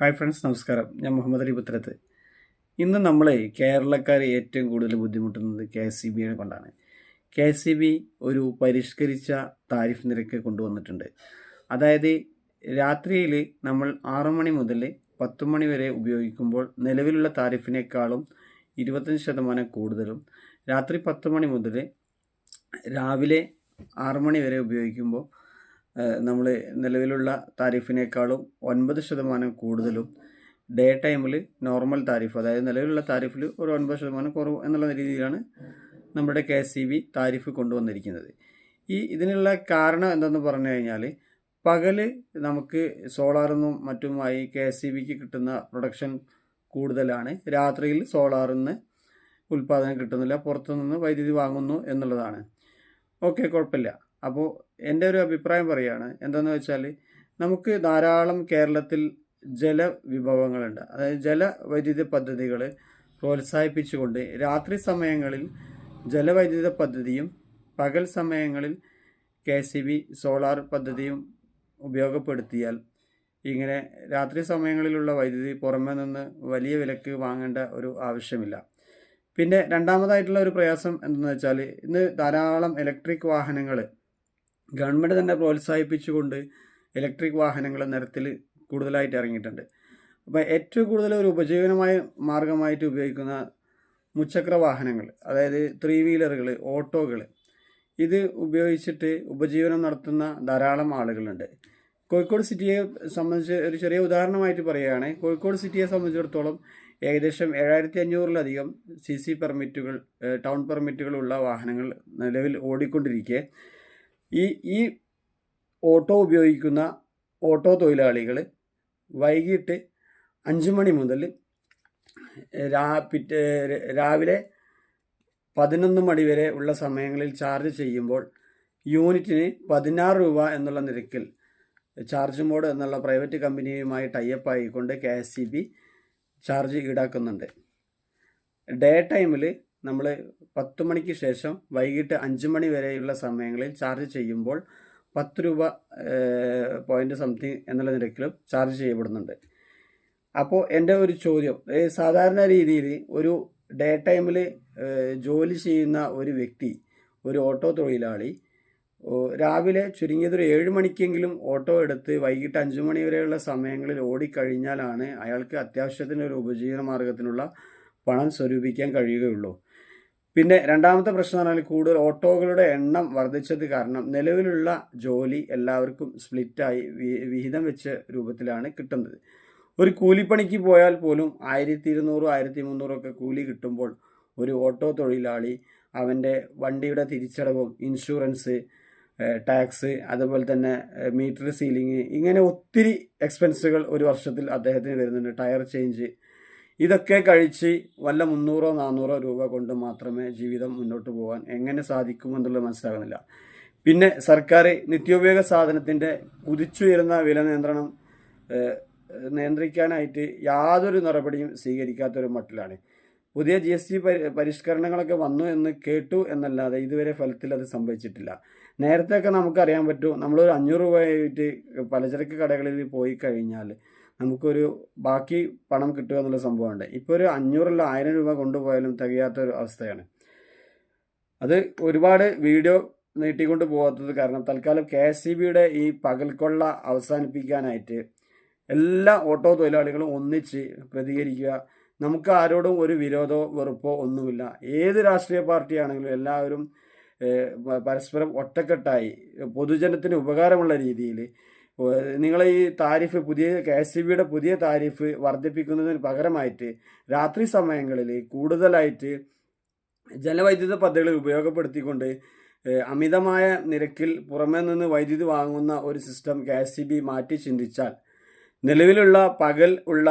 Hi friends നമസ്കാരം. ഞാൻ മുഹമ്മദ് അലി പുത്രത്ത് ഇന്ന് നമ്മൾ കേരളക്കാർ ഏറ്റവും കൂടുതൽ ബുദ്ധിമുട്ടുന്നത് കെ എസ് സി ബിയെ കൊണ്ടാണ്. കെ എസ് സി ബി ഒരു പരിഷ്കരിച്ച താരിഫ് നിരക്ക് കൊണ്ടുവന്നിട്ടുണ്ട്. അതായത് രാത്രിയിൽ നമ്മൾ ആറു മണി മുതൽ പത്ത് മണി വരെ ഉപയോഗിക്കുമ്പോൾ നിലവിലുള്ള താരിഫിനേക്കാളും ഇരുപത്തഞ്ച് ശതമാനം കൂടുതലും രാത്രി പത്ത് മണി മുതൽ രാവിലെ ആറു മണി വരെ ഉപയോഗിക്കുമ്പോൾ നമ്മൾ നിലവിലുള്ള താരിഫിനേക്കാളും ഒൻപത് ശതമാനം കൂടുതലും ഡേ ടൈമിൽ നോർമൽ താരിഫ് അതായത് നിലവിലുള്ള താരിഫിൽ ഒരു ഒൻപത് ശതമാനം കുറവ് എന്നുള്ള രീതിയിലാണ് നമ്മുടെ K S C B tariff കൊണ്ടുവന്നിരിക്കുന്നത്. ഈ ഇതിനുള്ള കാരണം എന്തെന്ന് പറഞ്ഞു കഴിഞ്ഞാൽ പകൽ നമുക്ക് സോളാറിന്നും മറ്റുമായി കെ എസ് സി ബിക്ക് കിട്ടുന്ന പ്രൊഡക്ഷൻ കൂടുതലാണ്. രാത്രിയിൽ സോളാറിൽ നിന്ന് ഉൽപ്പാദനം കിട്ടുന്നില്ല പുറത്തുനിന്ന് വൈദ്യുതി വാങ്ങുന്നു എന്നുള്ളതാണ്. ഓക്കെ കുഴപ്പമില്ല. അപ്പോൾ എന്റെ ഒരു അഭിപ്രായം പറയുകയാണ് എന്താണെന്ന് വെച്ചാൽ നമുക്ക് ധാരാളം കേരളത്തിൽ ജല ജലവിഭവങ്ങളുണ്ട്. അതായത് ജലവൈദ്യുത പദ്ധതികൾ പ്രോത്സാഹിപ്പിച്ചുകൊണ്ട് രാത്രി സമയങ്ങളിൽ ജലവൈദ്യുത പദ്ധതിയും പകൽ സമയങ്ങളിൽ കെ സി ബി സോളാർ പദ്ധതിയും ഉപയോഗപ്പെടുത്തിയാൽ ഇങ്ങനെ രാത്രി സമയങ്ങളിലുള്ള വൈദ്യുതി പുറമേ നിന്ന് വലിയ വിലക്ക് വാങ്ങേണ്ട ഒരു ആവശ്യമില്ല. പിന്നെ രണ്ടാമതായിട്ടുള്ള ഒരു പ്രയാസം എന്തെന്ന് വെച്ചാൽ ഇന്ന് ധാരാളം ഇലക്ട്രിക് വാഹനങ്ങൾ ഗവൺമെന്റ് തന്നെ പ്രോത്സാഹിപ്പിച്ചുകൊണ്ട് ഇലക്ട്രിക് വാഹനങ്ങൾ നിരത്തിൽ കൂടുതലായിട്ട് ഇറങ്ങിയിട്ടുണ്ട്. അപ്പോൾ ഏറ്റവും കൂടുതൽ ഒരു ഉപജീവനമായ മാർഗമായിട്ട് ഉപയോഗിക്കുന്ന മുച്ചക്ര വാഹനങ്ങൾ അതായത് ത്രീ വീലറുകൾ ഓട്ടോകൾ ഇത് ഉപയോഗിച്ചിട്ട് ഉപജീവനം നടത്തുന്ന ധാരാളം ആളുകളുണ്ട്. കോഴിക്കോട് സിറ്റിയെ സംബന്ധിച്ച് ഒരു ചെറിയ ഉദാഹരണമായിട്ട് പറയുകയാണ് കോഴിക്കോട് സിറ്റിയെ സംബന്ധിച്ചിടത്തോളം ഏകദേശം ഏഴായിരത്തി അഞ്ഞൂറിലധികം സി സി പെർമിറ്റുകൾ ടൗൺ പെർമിറ്റുകളുള്ള വാഹനങ്ങൾ നിലവിൽ ഓടിക്കൊണ്ടിരിക്കെ. ഈ ഈ ഓട്ടോ ഉപയോഗിക്കുന്ന ഓട്ടോ തൊഴിലാളികൾ വൈകിട്ട് അഞ്ച് മണി മുതൽ രാ പിറ്റേ രാവിലെ പതിനൊന്ന് മണി വരെ ഉള്ള സമയങ്ങളിൽ ചാർജ് ചെയ്യുമ്പോൾ യൂണിറ്റിന് പതിനാറ് രൂപ എന്നുള്ള നിരക്കിൽ ചാർജ് മോഡ് എന്നുള്ള പ്രൈവറ്റ് കമ്പനിയുമായി ടൈപ്പ് ആയിക്കൊണ്ട് K S C B charge ഈടാക്കുന്നുണ്ട്. Day ടൈമിൽ നമ്മൾ പത്ത് മണിക്ക് ശേഷം വൈകിട്ട് അഞ്ച് മണി വരെയുള്ള സമയങ്ങളിൽ ചാർജ് ചെയ്യുമ്പോൾ പത്ത് രൂപ പോയിന്റ് സംതിങ് എന്നുള്ള നിരക്കിലും ചാർജ് ചെയ്യപ്പെടുന്നുണ്ട്. അപ്പോൾ എന്റെ ഒരു ചോദ്യം സാധാരണ രീതിയിൽ ഒരു ഡേ ടൈമിൽ ജോലി ചെയ്യുന്ന ഒരു വ്യക്തി ഒരു ഓട്ടോ തൊഴിലാളി രാവിലെ ചുരുങ്ങിയത് ഒരു ഏഴ് മണിക്കെങ്കിലും ഓട്ടോ എടുത്ത് വൈകിട്ട് അഞ്ച് മണി വരെയുള്ള സമയങ്ങളിൽ ഓടിക്കഴിഞ്ഞാലാണ് അയാൾക്ക് അത്യാവശ്യത്തിന് ഒരു ഉപജീവന മാർഗത്തിനുള്ള പണം സ്വരൂപിക്കാൻ കഴിയുകയുള്ളൂ. പിന്നെ രണ്ടാമത്തെ പ്രശ്നം പറഞ്ഞാൽ കൂടുതൽ ഓട്ടോകളുടെ എണ്ണം വർദ്ധിച്ചത് കാരണം നിലവിലുള്ള ജോലി എല്ലാവർക്കും സ്പ്ലിറ്റായി വിഹിതം വെച്ച രൂപത്തിലാണ് കിട്ടുന്നത്. ഒരു കൂലിപ്പണിക്ക് പോയാൽ പോലും ആയിരത്തി ഇരുന്നൂറ് ആയിരത്തി മുന്നൂറൊക്കെ കൂലി കിട്ടുമ്പോൾ ഒരു ഓട്ടോ തൊഴിലാളി അവന്റെ വണ്ടിയുടെ തിരിച്ചടവും ഇൻഷുറൻസ് ടാക്സ് അതുപോലെ തന്നെ മീറ്റർ സീലിംഗ് ഇങ്ങനെ ഒത്തിരി എക്സ്പെൻസുകൾ ഒരു വർഷത്തിൽ അദ്ദേഹത്തിന് വരുന്നുണ്ട്. ടയർ ചേഞ്ച് ഇതൊക്കെ കഴിച്ച് വല്ല മുന്നൂറോ നാനൂറോ രൂപ കൊണ്ട് മാത്രമേ ജീവിതം മുന്നോട്ട് പോകാൻ എങ്ങനെ സാധിക്കുമെന്നുള്ളത് മനസ്സിലാകുന്നില്ല. പിന്നെ സർക്കാർ നിത്യോപയോഗ സാധനത്തിന്റെ കുതിച്ചുയരുന്ന വില നിയന്ത്രണം നിയന്ത്രിക്കാനായിട്ട് യാതൊരു നടപടിയും സ്വീകരിക്കാത്തൊരു മട്ടിലാണ്. പുതിയ ജി എസ് ടി പരിഷ്കരണങ്ങളൊക്കെ വന്നു എന്ന് കേട്ടു എന്നല്ലാതെ ഇതുവരെ ഫലത്തിൽ അത് സംഭവിച്ചിട്ടില്ല. നേരത്തെയൊക്കെ നമുക്കറിയാൻ പറ്റും നമ്മളൊരു അഞ്ഞൂറ് രൂപയായിട്ട് പലചരക്ക് കടകളിൽ പോയി കഴിഞ്ഞാൽ നമുക്കൊരു ബാക്കി പണം കിട്ടുക എന്നുള്ള സംഭവമുണ്ട്. ഇപ്പോൾ ഒരു അഞ്ഞൂറല്ല ആയിരം രൂപ കൊണ്ടുപോയാലും തികയാത്ത ഒരു അവസ്ഥയാണ്. അത് ഒരുപാട് വീഡിയോ നീട്ടിക്കൊണ്ട് പോകാത്തത് കാരണം തൽക്കാലം കെ എസ് സി ബിയുടെ ഈ പകൽക്കൊള്ള അവസാനിപ്പിക്കാനായിട്ട് എല്ലാ ഓട്ടോ തൊഴിലാളികളും ഒന്നിച്ച് പ്രതികരിക്കുക. നമുക്ക് ആരോടും ഒരു വിരോധമോ വെറുപ്പോ ഒന്നുമില്ല. ഏത് രാഷ്ട്രീയ പാർട്ടിയാണെങ്കിലും എല്ലാവരും പരസ്പരം ഒറ്റക്കെട്ടായി പൊതുജനത്തിന് ഉപകാരമുള്ള രീതിയിൽ നിങ്ങൾ ഈ താരിഫ് പുതിയ കെ എസ് സി ബിയുടെ പുതിയ താരിഫ് വർദ്ധിപ്പിക്കുന്നതിന് പകരമായിട്ട് രാത്രി സമയങ്ങളിൽ കൂടുതലായിട്ട് ജലവൈദ്യുത പദ്ധതികൾ ഉപയോഗപ്പെടുത്തിക്കൊണ്ട് അമിതമായ നിരക്കിൽ പുറമേ നിന്ന് വൈദ്യുതി വാങ്ങുന്ന ഒരു system K S C B മാറ്റി ചിന്തിച്ചാൽ നിലവിലുള്ള പകൽ ഉള്ള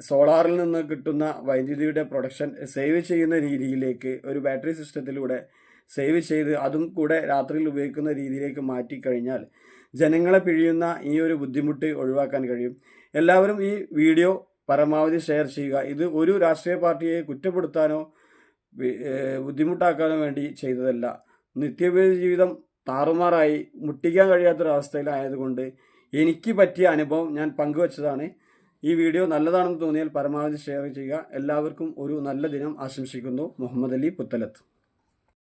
സോളാറിൽ നിന്ന് കിട്ടുന്ന വൈദ്യുതിയുടെ പ്രൊഡക്ഷൻ സേവ് ചെയ്യുന്ന രീതിയിലേക്ക് ഒരു ബാറ്ററി സിസ്റ്റത്തിലൂടെ സേവ് ചെയ്ത് അതും കൂടെ രാത്രിയിൽ ഉപയോഗിക്കുന്ന രീതിയിലേക്ക് മാറ്റിക്കഴിഞ്ഞാൽ ജനങ്ങളെ പിഴിയുന്ന ഈ ഒരു ബുദ്ധിമുട്ട് ഒഴിവാക്കാൻ കഴിയും. എല്ലാവരും ഈ വീഡിയോ പരമാവധി ഷെയർ ചെയ്യുക. ഇത് ഒരു രാഷ്ട്രീയ പാർട്ടിയെ കുറ്റപ്പെടുത്താനോ ബുദ്ധിമുട്ടാക്കാനോ വേണ്ടി ചെയ്തതല്ല. നിത്യോപയോഗ ജീവിതം താറുമാറായി മുട്ടിക്കാൻ കഴിയാത്തൊരവസ്ഥയിലായതുകൊണ്ട് എനിക്ക് പറ്റിയ അനുഭവം ഞാൻ പങ്കുവച്ചതാണ്. ഈ വീഡിയോ നല്ലതാണെന്ന് തോന്നിയാൽ പരമാവധി ഷെയർ ചെയ്യുക. എല്ലാവർക്കും ഒരു നല്ല ദിനം ആശംസിക്കുന്നു. മുഹമ്മദ് അലി പുത്തലത്ത്.